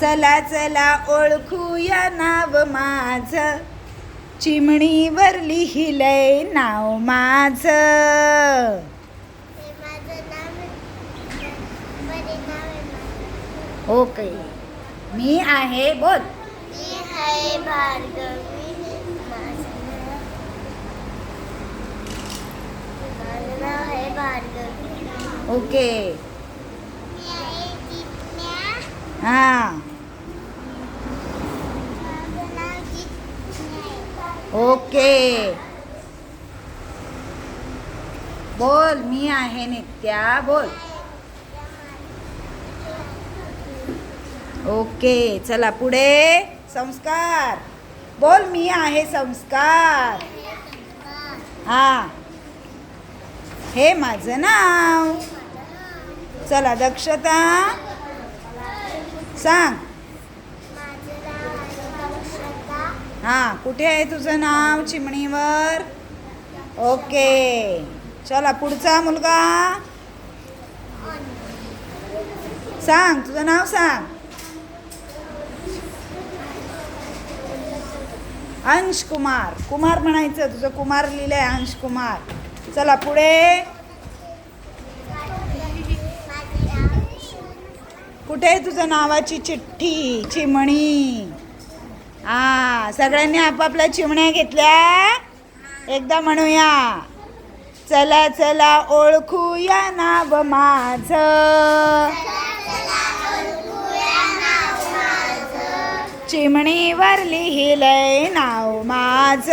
चला चला ओळखूया नाव माझ. चिमणीवर लिहिलंय नाव माझ. ओके. मी आहे बोल. मी आहे भार्गवी. माझं नाव माझं नाव आहे भार्गवी. ओके. हां माझं नाव जिज्ञा आहे. ओके. बोल मी आहे नित्या बोल. ओके चला पुढे. संस्कार. बोल मी आहे संस्कार. हा. हे माझं नाव. चला दक्षता. सांग माझं नाव आहे दक्षता हां कुठे आहे तुझं नाव चिमणीवर? ओके. चला पुढचा मुलगा. सांग तुझं नाव सांग. अंश कुमार. कुमार म्हणायचं तुझं कुमार लिहिलंय अंश कुमार. चला पुढे. कुठे आहे तुझं नावाची चिठ्ठी चिमणी? हा सगळ्यांनी आपापल्या चिमण्या घेतल्या. एकदा म्हणूया. चला चला ओळखूया नाव माझ. चिमणीवर लिहिलंय नाव माझ.